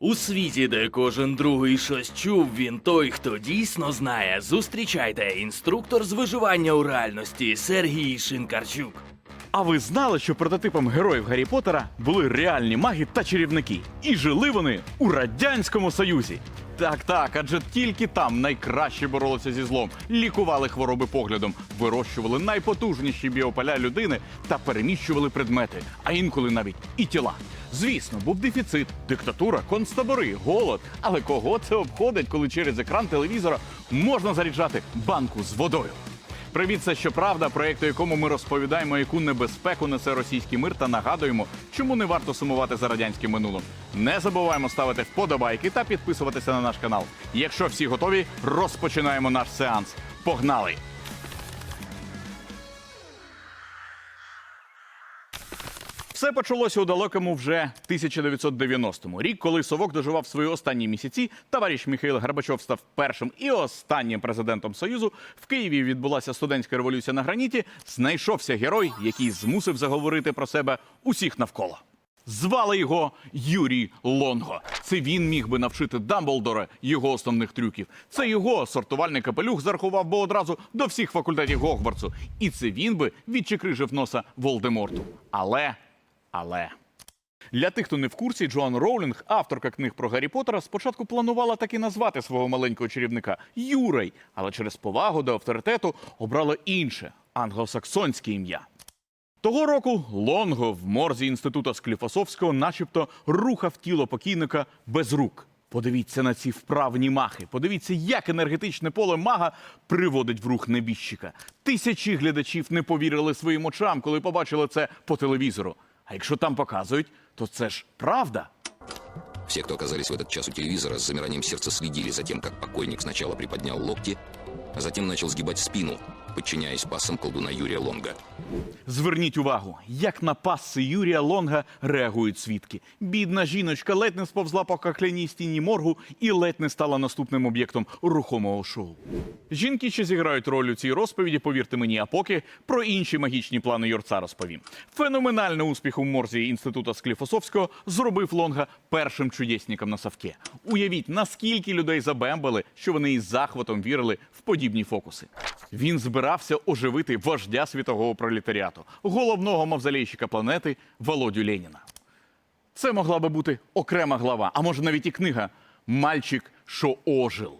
У світі, де кожен другий щось чув, він той, хто дійсно знає. Зустрічайте інструктор з виживання у реальності Сергій Шинкарчук. А ви знали, що прототипом героїв Гаррі Поттера були реальні маги та чарівники? І жили вони у Радянському Союзі. Так, так, адже тільки там найкраще боролися зі злом, лікували хвороби поглядом, вирощували найпотужніші біополя людини та переміщували предмети, а інколи навіть і тіла. Звісно, був дефіцит, диктатура, концтабори, голод. Але кого це обходить, коли через екран телевізора можна заряджати банку з водою? Привіт, це щоправда, проєкт, у якому ми розповідаємо, яку небезпеку несе російський мир та нагадуємо, чому не варто сумувати за радянським минулим. Не забуваємо ставити вподобайки та підписуватися на наш канал. Якщо всі готові, розпочинаємо наш сеанс. Погнали! Все почалося у далекому вже 1990-му. Рік, коли Совок доживав свої останні місяці, товариш Михайло Горбачов став першим і останнім президентом Союзу. В Києві відбулася студентська революція на граніті. Знайшовся герой, який змусив заговорити про себе усіх навколо. Звали його Юрій Лонго. Це він міг би навчити Дамблдора його основних трюків. Це його сортувальний капелюх зарахував би одразу до всіх факультетів Гогвартсу. І це він би відчекрижив носа Волдеморту. Але, але. Для тих, хто не в курсі, Джоан Роулінг, авторка книг про Гаррі Поттера, спочатку планувала так і назвати свого маленького чарівника Юрей, але через повагу до авторитету обрала інше англосаксонське ім'я. Того року Лонго в морзі інститута Скліфосовського начебто рухав тіло покійника без рук. Подивіться на ці вправні махи. Подивіться, як енергетичне поле мага приводить в рух небіжчика. Тисячі глядачів не повірили своїм очам, коли побачили це по телевізору. А якщо там показують, то це ж правда. Все, кто оказались в этот час у телевизора, с замиранием сердца следили за тем, как покойник сначала приподнял локти, а затем начал сгибать спину, подчиняясь пассам колдуна Юрия Лонга. Зверніть увагу, як на пасси Юрія Лонга реагують свідки. Бідна жіночка ледь не сповзла по кахляній стіні моргу і ледь не стала наступним об'єктом рухомого шоу. Жінки ще зіграють роль у цій розповіді, повірте мені, а поки про інші магічні плани Юрца розповім. Феноменальний успіх у морзі інститута Скліфосовського зробив Лонга першим чудесником на Савке. Уявіть, наскільки людей забембали, що вони із захватом вірили в подібні фокуси. Він збирався оживити вождя світового пролетаріату, головного мавзолейщика планети Володю Леніна. Це могла би бути окрема глава, а може навіть і книга Мальчик, що ожил.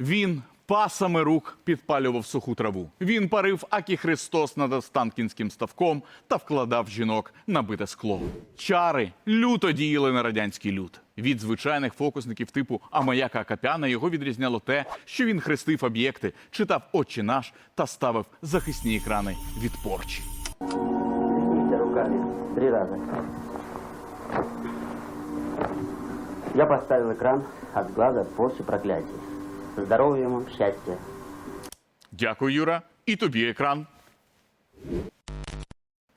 Він пасами рук підпалював суху траву. Він парив Акі Христос над Останкінським ставком та вкладав жінок на бите скло. Чари люто діяли на радянський люд. Від звичайних фокусників типу Амаяка Акапяна його відрізняло те, що він хрестив об'єкти, читав «Отче наш» та ставив захисні екрани від порчі. Руками три раза. Я поставил экран от глаза после проклятия. Здоровья ему, счастья. Дякую, Юра. І тобі екран.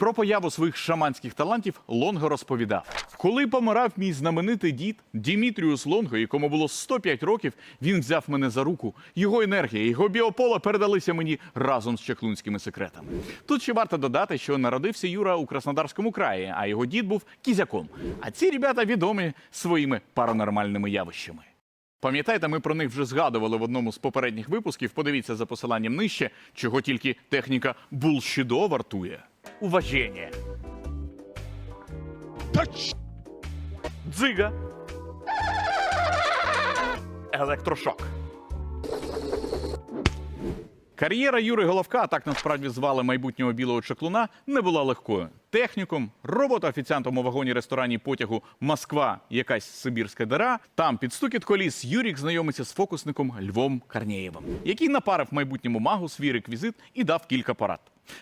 Про появу своїх шаманських талантів Лонго розповідав. Коли помирав мій знаменитий дід Дімітріус Лонго, якому було 105 років, він взяв мене за руку. Його енергія, його біополе передалися мені разом з чаклунськими секретами. Тут ще варто додати, що народився Юра у Краснодарському краї, а його дід був кізяком. А ці ребята відомі своїми паранормальними явищами. Пам'ятаєте, ми про них вже згадували в одному з попередніх випусків. Подивіться за посиланням нижче, чого тільки техніка булшідо вартує. Уваження. Тач! Дзига. Електрошок. Кар'єра Юри Головка, так насправді звали майбутнього білого чаклуна, не була легкою. Техніком, робота офіціантом у вагоні ресторані потягу Москва, якась сибірська дира. Там під стукіт коліс Юрік знайомиться з фокусником Львом Карнєєвим, який напарив майбутньому магу свій реквізит і дав кілька порад.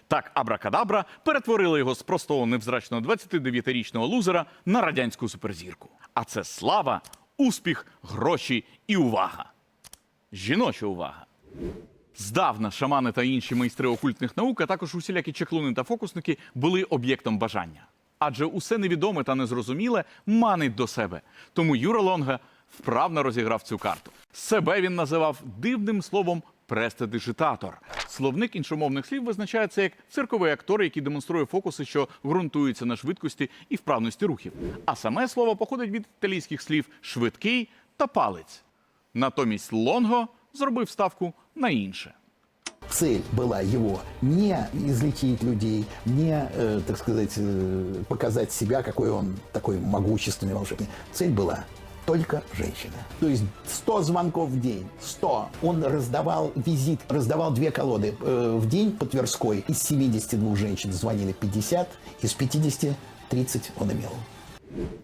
Так, абракадабра перетворили його з простого невзрачного 29-річного лузера на радянську суперзірку. А це слава, успіх, гроші і увага. Жіноча увага. Здавна шамани та інші майстри окультних наук, а також усілякі чеклуни та фокусники були об'єктом бажання. Адже усе невідоме та незрозуміле манить до себе. Тому Юра Лонга вправно розіграв цю карту. Себе він називав дивним словом престидижитатор. Словник іншомовних слів визначає це як цирковий актор, який демонструє фокуси, що ґрунтуються на швидкості і вправності рухів. А саме слово походить від італійських слів швидкий та палець. Натомість Лонго зробив ставку на інше. Цель была его не излечить людей, не, э, так сказать, э, показать себя, какой он такой могущественный волшебник. Цель была только женщина. То есть 100 звонков в день, 100. Он раздавал визит, раздавал две колоды э, в день по Тверской. Из 72 женщин звонили 50, из 50 30 он имел.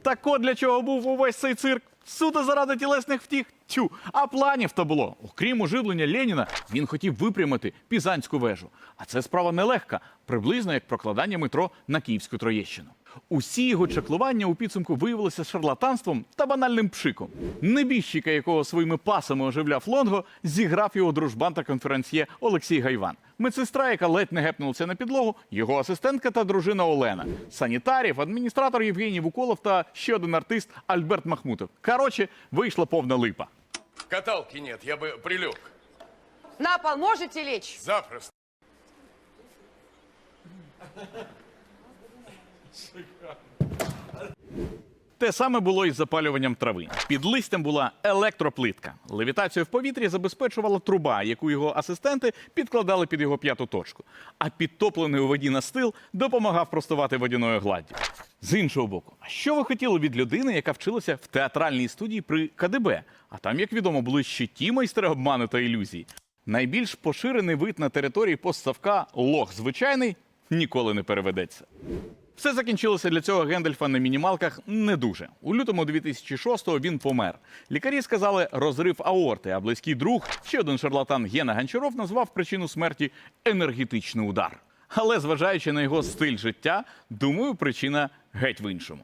Так от для чого був увесь цей цирк? Суто заради тілесних втіх. Тю, а планів то було. Окрім оживлення Леніна, він хотів випрямити Пізанську вежу. А це справа нелегка, приблизно як прокладання метро на Київську Троєщину. Усі його чаклування у підсумку виявилися шарлатанством та банальним пшиком. Небіжчика, якого своїми пасами оживляв Лонго, зіграв його дружбан та конференсьє Олексій Гайван. Медсестра, яка ледь не гепнулася на підлогу, його асистентка та дружина Олена, санітарів, адміністратор Євгеній Вуколов та ще один артист Альберт Махмутов. Коротше, вийшла повна липа. Каталки нет, я бы прилег. На пол можете лечь? Запросто. Те саме було і з запалюванням трави. Під листям була електроплитка. Левітацію в повітрі забезпечувала труба, яку його асистенти підкладали під його п'яту точку. А підтоплений у воді настил допомагав простувати водяною гладдю. З іншого боку, а що ви хотіли від людини, яка вчилася в театральній студії при КДБ? А там, як відомо, були ще ті майстри обману та ілюзій. Найбільш поширений вид на території постсавка лох звичайний ніколи не переведеться. Все закінчилося для цього Гендельфа на мінімалках не дуже. У лютому 2006-го він помер. Лікарі сказали розрив аорти, а близький друг, ще один шарлатан Гена Гончаров, назвав причину смерті енергетичний удар. Але зважаючи на його стиль життя, думаю, причина геть в іншому.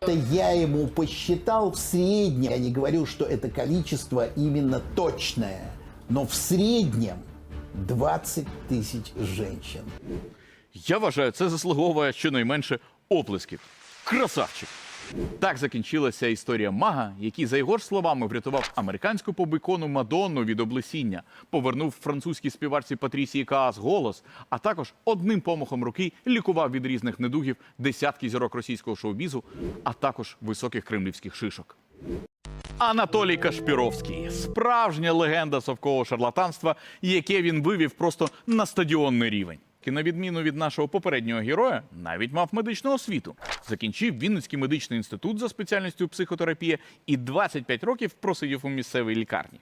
Это я ему посчитал в среднем. Я не говорю, что это количество именно точное, но в среднем 20 тысяч женщин. Я вважаю, це заслуговує щонайменше оплесків. Красавчик! Так закінчилася історія мага, який, за його ж словами, врятував американську побикону Мадонну від облесіння, повернув французькій співачці Патрісії Каас голос, а також одним помахом руки лікував від різних недугів десятки зірок російського шоу-бізу, а також високих кремлівських шишок. Анатолій Кашпіровський справжня легенда совкового шарлатанства, яке він вивів просто на стадіонний рівень. І на відміну від нашого попереднього героя, навіть мав медичну освіту. Закінчив Вінницький медичний інститут за спеціальністю психотерапія і 25 років просидів у місцевій лікарні.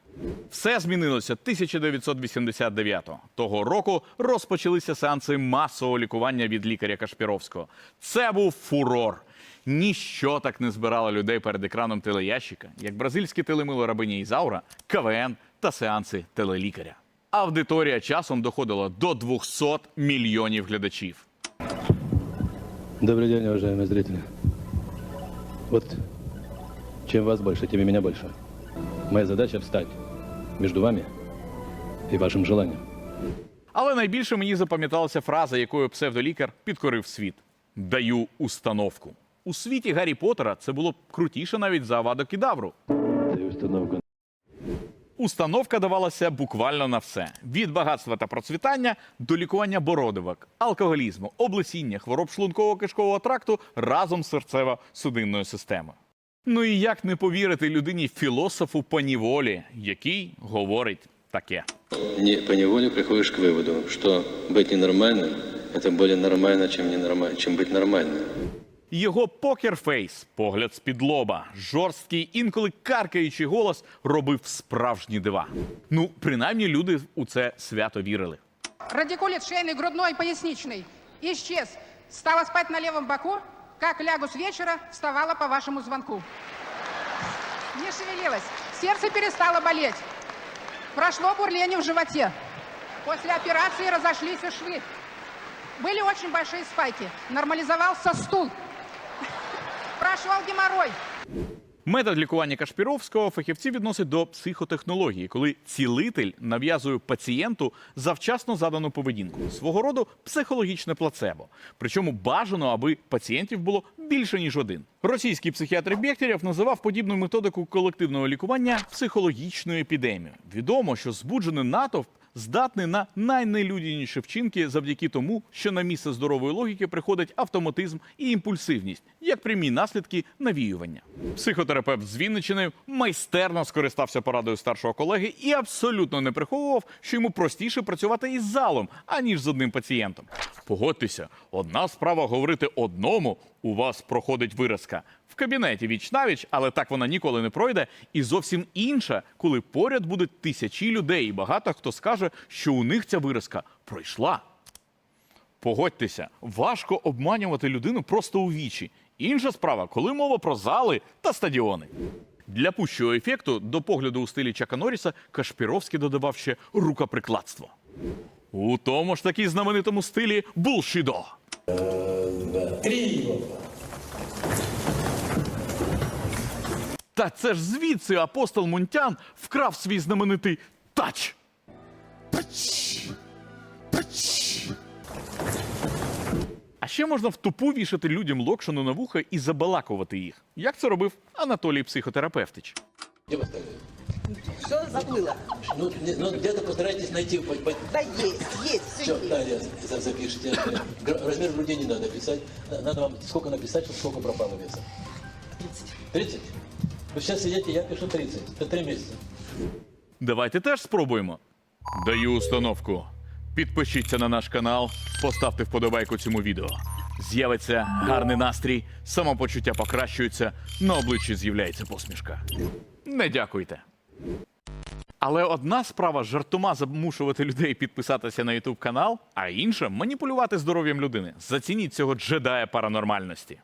Все змінилося 1989-го. Того року розпочалися сеанси масового лікування від лікаря Кашпіровського. Це був фурор. Ніщо так не збирало людей перед екраном телеящика, як бразильське телемило рабині Ізаура, КВН та сеанси телелікаря. Аудиторія часом доходила до 200 мільйонів глядачів. Добрый день, уважаемые зрители. Вот чем вас больше, тем и меня больше. Моя задача встать между вами и вашим желанием. Але найбільше мені запам'яталася фраза, якою псевдолікар підкорив світ: даю установку. У світі Гаррі Поттера це було б крутіше навіть за Авадо Кідавру. Даю установку Установка давалася буквально на все: від багатства та процвітання до лікування бородивок, алкоголізму, облесіння, хвороб шлунково-кишкового тракту разом з серцево-судинною системою. Ну і як не повірити людині філософу поніволі, який говорить таке. Не, по неволе приходишь к выводу, что быть ненормальным – это более нормально, чем, ненормаль... чем быть нормальным. Його покерфейс, погляд з-під лоба, жорсткий, інколи каркаючий голос робив справжні дива. Ну, принаймні, люди у це свято вірили. Радикулит шейный, грудной, поясничный. Исчез. Стала спать на левом боку. Как лягу с вечера, вставала по вашему звонку. Не шевелилась. Сердце перестало болеть. Прошло бурление в животе. После операции разошлись и швы. Были очень большие спайки. Нормализовался стул. Прошел геморрой. Метод лікування Кашпіровського фахівці відносять до психотехнології, коли цілитель нав'язує пацієнту завчасно задану поведінку, свого роду психологічне плацебо. Причому бажано, аби пацієнтів було більше ніж один. Російський психіатр Бєхтерєв називав подібну методику колективного лікування психологічною епідемією. Відомо, що збуджений натовп здатний на найнелюдяніші вчинки завдяки тому, що на місце здорової логіки приходить автоматизм і імпульсивність, як прямі наслідки навіювання. Психотерапевт з Вінничини майстерно скористався порадою старшого колеги і абсолютно не приховував, що йому простіше працювати із залом, аніж з одним пацієнтом. Погодьтеся, одна справа говорити одному, у вас проходить виразка в кабінеті віч навіч, але так вона ніколи не пройде. І зовсім інша, коли поряд будуть тисячі людей, і багато хто скаже, що у них ця виразка пройшла. Погодьтеся, важко обманювати людину просто у вічі. Інша справа, коли мова про зали та стадіони. Для пущого ефекту до погляду у стилі Чака Норріса Кашпіровський додавав ще рукоприкладство. У тому ж таки знаменитому стилі булшідо. Та це ж звідси апостол Мунтян вкрав свій знаменитий тач. А ще можна в тупу вішати людям локшину на вуха і забалакувати їх. Як це робив Анатолій Психотерапевтич. Где вы оставили? Что забыла? Ну, не- ну, где-то постарайтесь найти. по- по- Да есть, есть, все Всё, есть. далее за- запишите. Гра- Размер груди не надо писать. Надо вам сколько написать, чтобы сколько пропало веса? 30. 30? Вы сейчас сидите, я пишу 30. Это 3 месяца. Давайте теж спробуємо. Даю установку. Підпишіться на наш канал, поставте вподобайку цьому відео. З'явиться гарний настрій, самопочуття покращується, на обличчі з'являється посмішка. Не дякуйте. Але одна справа жартома замушувати людей підписатися на YouTube канал, а інша маніпулювати здоров'ям людини. Зацініть цього джедая паранормальності.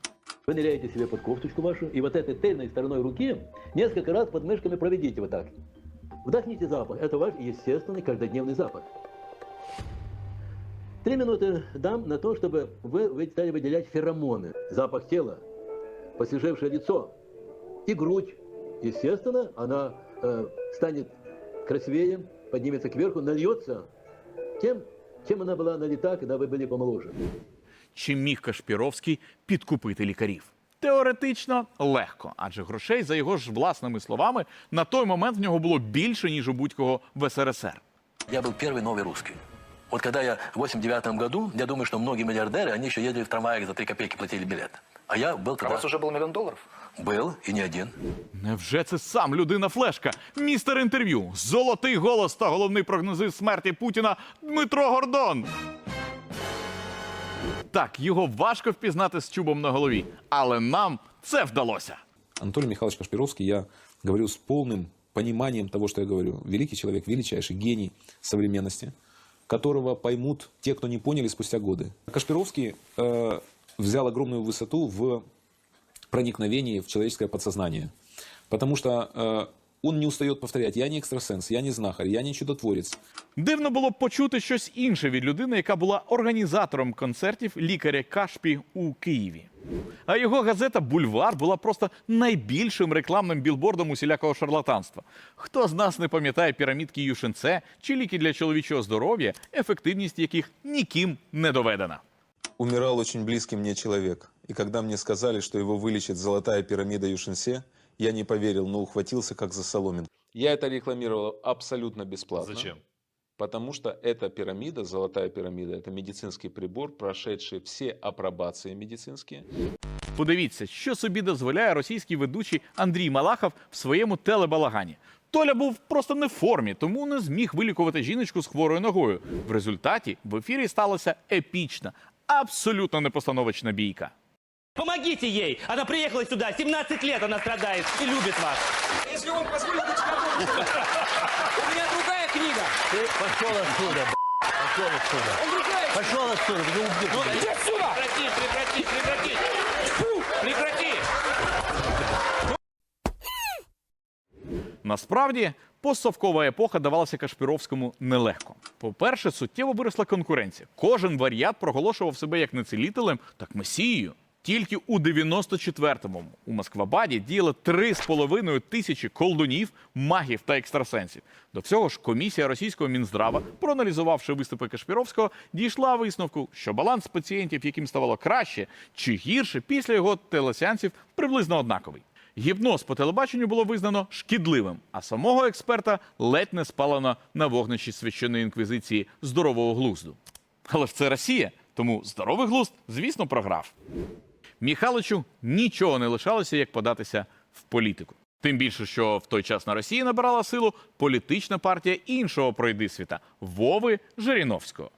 Вы ныряете себе под кофточку вашу, и вот этой тыльной стороной руки несколько раз под мышками проведите вот так. Вдохните запах. Это ваш естественный каждодневный запах. Три минуты дам на то, чтобы вы, вы стали выделять феромоны. Запах тела, посвежевшее лицо и грудь. Естественно, она э, станет красивее, поднимется кверху, нальется тем, чем она была налита, когда вы были помоложе. Чи міг Кашпіровський підкупити лікарів? Теоретично легко, адже грошей, за його ж власними словами, на той момент в нього було більше, ніж у будь-кого в СРСР. Я был первый новый русский. Вот когда я в 89 году, я думаю, что многие миллиардеры, они еще ездили в трамваях за 3 копейки платили билет. А я был тогда... А у вас уже был миллион долларов? Был, и не один. Невже це сам людина флешка? Містер інтерв'ю, золотий голос та головний прогнозист смерті Путіна Дмитро Гордон. Так, його важко впізнати з чубом на голові, але нам це вдалося. Анатолий Михайлович Кашпировский, я говорю с полным пониманием того, что я говорю. Великий человек, величайший гений современности, которого поймут те, кто не поняли спустя годы. Кашпировский э, взял огромную высоту в проникновении в человеческое подсознание. Потому что э, он не устает повторять, я не экстрасенс, я не знахарь, я не чудотворец. Дивно було б почути щось інше від людини, яка була організатором концертів лікаря Кашпі у Києві. А його газета Бульвар була просто найбільшим рекламним білбордом усілякого шарлатанства. Хто з нас не пам'ятає пірамідки Юшенце чи ліки для чоловічого здоров'я, ефективність яких ніким не доведена. Умирал очень близкий мне человек. И когда мне сказали, что его вылечит золотая пирамида Юшинсе, я не поверил, но ухватился как за соломинку. Я это рекламировал абсолютно бесплатно. Зачем? Потому что эта пирамида, золотая пирамида, это медицинский прибор, прошедший все апробации медицинские. Подивіться, що собі дозволяє російський ведучий Андрій Малахов в своєму телебалагані. Толя був просто не в формі, тому не зміг вилікувати жіночку з хворою ногою. В результаті в ефірі сталася епічна, абсолютно непостановочна бійка. Помогите ей! Она приехала сюда, 17 лет она страдает и любит вас. Если он позволит У меня другая книга. Ты пошел отсюда, Пошел отсюда. Пошел отсюда, ты убил. Иди отсюда! Прекрати, прекрати, прекрати! Фу, прекрати! Насправді, постсовкова епоха давалася Кашпіровському нелегко. По-перше, суттєво виросла конкуренція. Кожен варіат проголошував себе як не цілителем, так месією. Тільки у 94-му у Москвабаді діяли 3,5 тисячі колдунів, магів та екстрасенсів. До всього ж комісія російського мінздрава, проаналізувавши виступи Кашпіровського, дійшла висновку, що баланс пацієнтів, яким ставало краще чи гірше, після його телесеансів приблизно однаковий. Гіпноз по телебаченню було визнано шкідливим, а самого експерта ледь не спалено на вогнищі священної інквізиції здорового глузду. Але ж це Росія, тому здоровий глузд, звісно, програв. Міхаличу нічого не лишалося, як податися в політику. Тим більше, що в той час на Росії набирала силу політична партія іншого пройдисвіта Вови Жириновського.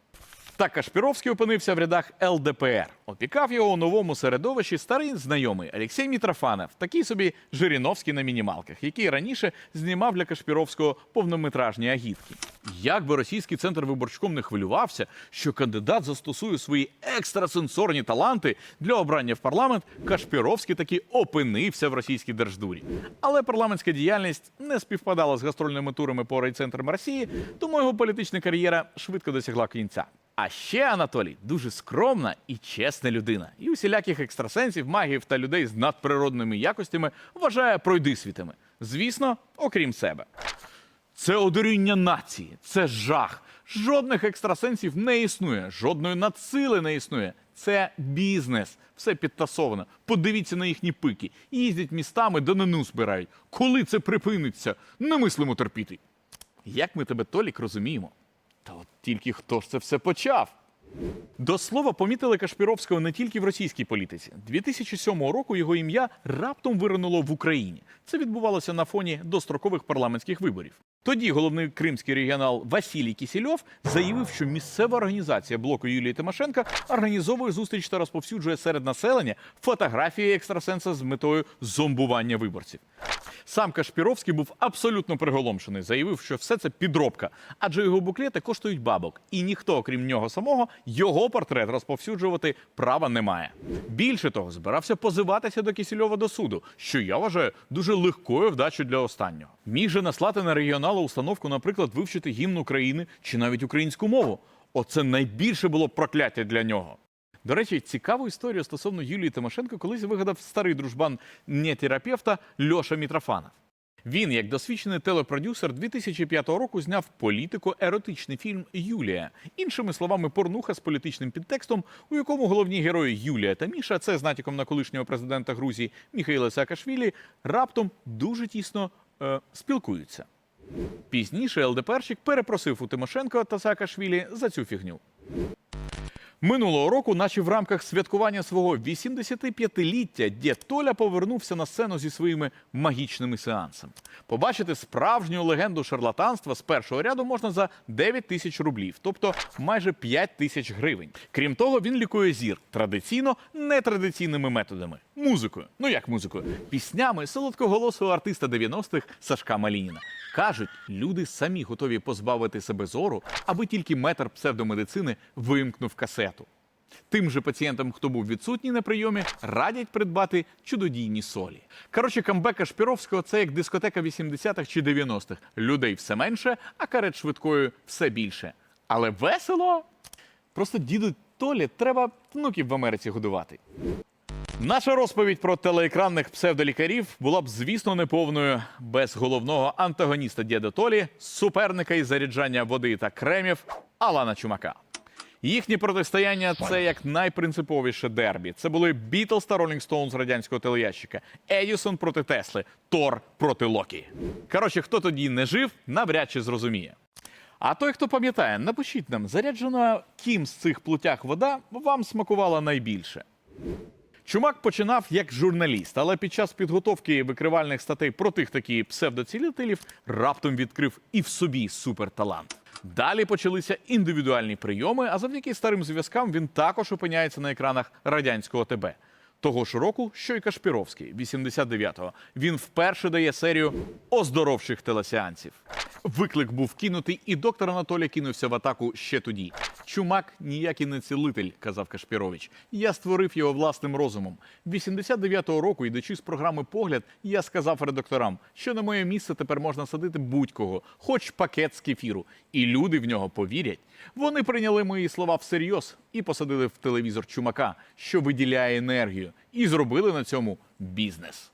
Так Кашпіровський опинився в рядах ЛДПР. Опікав його у новому середовищі старий знайомий Олексій Мітрофанов, такий собі Жириновський на мінімалках, який раніше знімав для Кашпіровського повнометражні агітки. Як би російський центр виборчком не хвилювався, що кандидат застосує свої екстрасенсорні таланти для обрання в парламент, Кашпіровський таки опинився в російській держдурі. Але парламентська діяльність не співпадала з гастрольними турами по райцентрам Росії, тому його політична кар'єра швидко досягла кінця. А ще Анатолій дуже скромна і чесна людина. І усіляких екстрасенсів, магів та людей з надприродними якостями вважає пройдисвітами. Звісно, окрім себе. Це одуріння нації, це жах. Жодних екстрасенсів не існує, жодної надсили не існує. Це бізнес, все підтасовано. Подивіться на їхні пики. Їздять містами, данину збирають. Коли це припиниться? Не мислимо терпіти. Як ми тебе, Толік, розуміємо? Та от тільки хто ж це все почав? До слова, помітили Кашпіровського не тільки в російській політиці. 2007 року його ім'я раптом виринуло в Україні. Це відбувалося на фоні дострокових парламентських виборів. Тоді головний кримський регіонал Василій Кісільов заявив, що місцева організація блоку Юлії Тимошенка організовує зустріч та розповсюджує серед населення фотографії екстрасенса з метою зомбування виборців. Сам Кашпіровський був абсолютно приголомшений, заявив, що все це підробка, адже його буклети коштують бабок, і ніхто, окрім нього самого, його портрет розповсюджувати права не має. Більше того, збирався позиватися до Кісільова до суду, що я вважаю дуже легкою вдачею для останнього. Міг же наслати на регіонала установку, наприклад, вивчити гімн України чи навіть українську мову. Оце найбільше було прокляття для нього. До речі, цікаву історію стосовно Юлії Тимошенко колись вигадав старий дружбан нетерапевта Льоша Мітрофанов. Він, як досвідчений телепродюсер, 2005 року зняв політико-еротичний фільм Юлія. Іншими словами, порнуха з політичним підтекстом, у якому головні герої Юлія та Міша, це з натяком на колишнього президента Грузії Міхаїла Саакашвілі, раптом дуже тісно е, спілкуються. Пізніше ЛДПРщик перепросив у Тимошенко та Саакашвілі за цю фігню. Минулого року, наче в рамках святкування свого 85-ліття, дід Толя повернувся на сцену зі своїми магічними сеансами. Побачити справжню легенду шарлатанства з першого ряду можна за 9 тисяч рублів, тобто майже 5 тисяч гривень. Крім того, він лікує зір традиційно нетрадиційними методами музикою. Ну як музикою? Піснями солодкоголосого артиста 90-х Сашка Малініна. Кажуть, люди самі готові позбавити себе зору, аби тільки метр псевдомедицини вимкнув касету. Тим же пацієнтам, хто був відсутній на прийомі, радять придбати чудодійні солі. Коротше, камбек Кашпіровського це як дискотека 80-х чи 90-х. Людей все менше, а карет швидкою все більше. Але весело. Просто діду Толі треба внуків в Америці годувати. Наша розповідь про телеекранних псевдолікарів була б, звісно, неповною без головного антагоніста діда Толі, суперника із заряджання води та кремів Алана Чумака. Їхнє протистояння це як найпринциповіше дербі. Це були Бітлз та Ролінг Стоунс радянського телеящика, Едісон проти Тесли, Тор проти Локі. Коротше, хто тоді не жив, навряд чи зрозуміє. А той, хто пам'ятає, напишіть нам, заряджена ким з цих плутях вода вам смакувала найбільше. Чумак починав як журналіст, але під час підготовки викривальних статей про тих такі псевдоцілителів раптом відкрив і в собі суперталант. Далі почалися індивідуальні прийоми, а завдяки старим зв'язкам він також опиняється на екранах радянського ТБ. Того ж року, що й Кашпіровський, 89-го, він вперше дає серію оздоровчих телесеансів. Виклик був кинутий, і доктор Анатолій кинувся в атаку ще тоді. Чумак ніякий не цілитель, казав Кашпірович. Я створив його власним розумом. 89-го року, йдучи з програми Погляд, я сказав редакторам, що на моє місце тепер можна садити будь-кого, хоч пакет з кефіру. І люди в нього повірять. Вони прийняли мої слова всерйоз і посадили в телевізор чумака, що виділяє енергію, і зробили на цьому бізнес.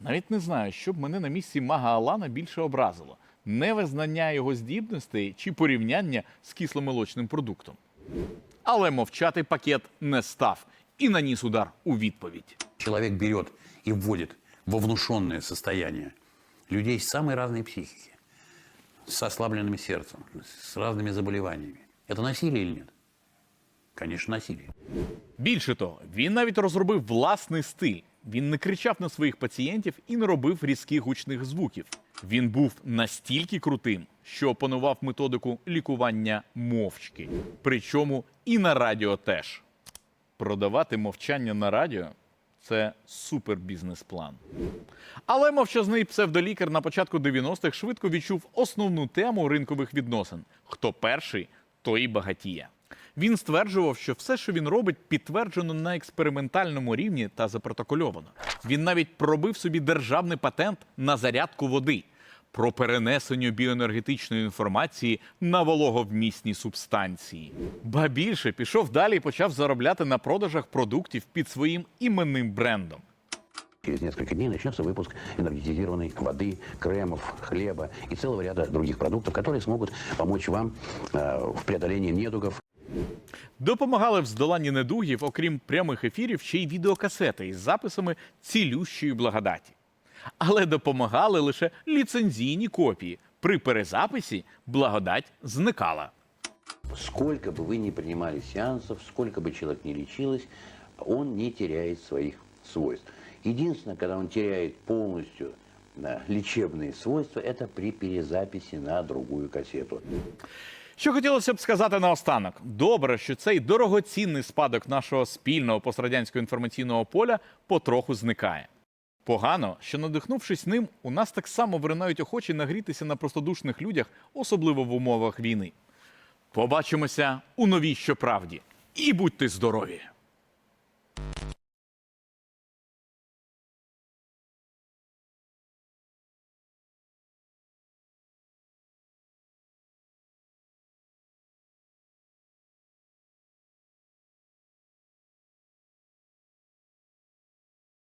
Навіть не знаю, що б мене на місці мага Алана більше образило: невизнання його здібностей чи порівняння з кисломолочним продуктом. Але мовчати пакет не став і наніс удар у відповідь. Человек берет и вводит во внушенное состояние людей с самой разной психики, с ослабленным сердцем, с разными заболеваниями. Это насилие или нет? Конечно, насилие. Більше того, він навіть розробив власний стиль. Він не кричав на своїх пацієнтів і не робив різких гучних звуків. Він був настільки крутим, що опанував методику лікування мовчки. Причому і на радіо теж. Продавати мовчання на радіо це супер бізнес-план. Але мовчазний псевдолікар на початку 90-х швидко відчув основну тему ринкових відносин: хто перший, той і багатіє. Він стверджував, що все, що він робить, підтверджено на експериментальному рівні та запротокольовано. Він навіть пробив собі державний патент на зарядку води про перенесення біоенергетичної інформації на вологовмісні субстанції. Ба більше пішов далі і почав заробляти на продажах продуктів під своїм іменним брендом. Через несколько дней начнется выпуск энергетизированной воды, кремов, хлеба и целого ряда других продуктов, которые смогут помочь вам э, в преодолении недугов, Допомагали в здоланні недугів, окрім прямих ефірів, ще й відеокасети із записами цілющої благодаті. Але допомагали лише ліцензійні копії. При перезаписі благодать зникала. Сколько бы вы ни принимали сеансов, сколько бы человек ни лечилось, он не теряет своих свойств. Единственное, когда он теряет полностью да, лечебные свойства, это при перезаписи на другую кассету. Що хотілося б сказати наостанок: добре, що цей дорогоцінний спадок нашого спільного пострадянського інформаційного поля потроху зникає. Погано, що надихнувшись ним, у нас так само виринають охочі нагрітися на простодушних людях, особливо в умовах війни. Побачимося у новій щоправді. І будьте здорові!